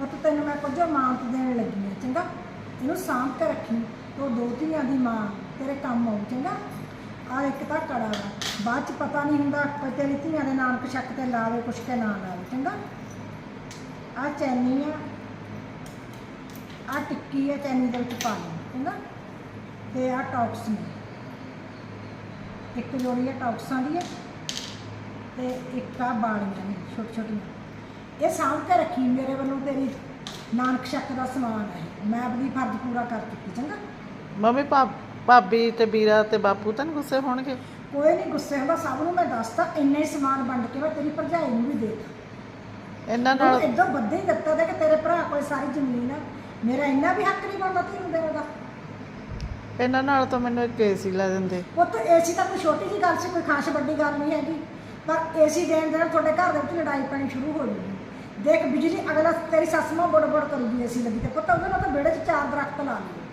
ਮਤ ਤੈਨੂੰ ਮੈਂ ਕੁਝ ਮਾਨਤ ਦੇਣ ਲੱਗੀ ਹਾਂ, ਚੰਗਾ? ਇਹਨੂੰ ਸਾਂਭ ਕੇ ਰੱਖੀ। ਤੋ ਦੋ ਧੀਆਂ ਦੀ ਮਾਂ, ਤੇਰੇ ਕੰਮ ਆਉ ਚੰਗਾ? ਆ ਇੱਕ ਤਾਂ ਕੜਾ ਵਾ। ਬਾਅਦ ਚ ਪਤਾ ਨਹੀਂ ਹੁੰਦਾ ਤੇਰੀ ਧੀਆਂ ਦੇ ਨਾਮ ਕਸ਼ੱਕ ਤੇ ਲਾਵੇ, ਕੁਛ ਕੇ ਨਾ ਲਾਵੇ, ਚੰਗਾ? ਆ ਚੈਨੀ ਆ। ਆ ਟਿੱਕੀ ਆ, ਚੈਨੀ ਦੇ ਵਿੱਚ ਪਾ ਲਓ ਚੰਗਾ? ਤੇ ਆ ਟੌਪਸ ਨੇ। ਇੱਕ ਜੋੜੀ ਆ ਟੌਪਸਾਂ ਦੀ ਹੈ ਤੇ ਇੱਕ ਆ ਬਾਲੀਆਂ ਨੇ ਛੋਟੀ ਛੋਟੀਆਂ। ਇਹ ਸਾਂਭ ਕੇ ਰੱਖੀ ਮੇਰੇ ਵੱਲੋਂ ਤੇਰੀ ਨਾਨਕ ਸ਼ੱਕ ਦਾ ਸਮਾਨ ਹੈ। ਮੈਂ ਆਪਣੀ ਫਰਜ਼ ਪੂਰਾ ਕਰ ਚੁੱਕੀ ਚੰਗਾ? ਮੰਮੀ ਭਾਬੀ ਤੇ ਵੀਰਾ ਤੇ ਬਾਪੂ ਤਾਂ ਨੀ ਗੁੱਸੇ ਹੋਣਗੇ? ਕੋਈ ਨਹੀਂ ਗੁੱਸੇ ਹੁੰਦਾ ਸਭ ਨੂੰ ਮੈਂ ਦੱਸਤਾ ਇੰਨਾ ਹੀ ਸਮਾਨ ਵੰਡ ਕੇ ਮੈਂ ਤੇਰੀ ਭਰਜਾਈ ਨੂੰ ਵੀ ਦੇਤਾ। ਇਹਨਾਂ ਨਾਲ ਇਦਾਂ ਵੱਧੇ ਹੀ ਦਿੱਤਾ ਤੇ ਕਿ ਤੇਰੇ ਭਰਾ ਕੋਲ ਸਾਰੀ ਜ਼ਮੀਨ ਆ। ਮੇਰਾ ਇੰਨਾ ਵੀ ਹੱਕ ਨਹੀਂ ਬਣਦਾ ਤੈਨੂੰ ਦੇਣ ਦਾ। ਇਹਨਾਂ ਨਾਲ ਤਾਂ ਮੈਨੂੰ ਇੱਕ ਏਸੀ ਲੈ ਦਿੰਦੇ। ਪੁੱਤ ਏਸੀ ਤਾਂ ਕੋਈ ਛੋਟੀ ਜੀ ਗੱਲ ਸੀ ਕੋਈ ਖਾਸ ਵੱਡੀ ਗੱਲ ਨਹੀਂ ਹੈਗੀ। ਪਰ ਏਸੀ ਦੇਣ ਦੇ ਨਾਲ ਤੁਹਾਡੇ ਘਰ ਦੇ ਵਿੱਚ ਲੜਾਈ ਪੈਣੀ ਸ਼ੁਰੂ ਹੋ ਜੂਗੀ ਦੇਖ ਬਿਜਲੀ ਅਗਲਾ ਤੇਰੀ ਸੱਸ ਮਾਂ ਬੜ ਬੜ ਕਰੂਗੀ ਏਸੀ ਲੱਗੀ ਤੇ। ਪੁੱਤ ਉਹਦੇ ਨਾਲ ਤਾਂ ਵਿਹੜੇ 'ਚ ਚਾਰ ਦਰਖਤ ਲਾ ਲਈ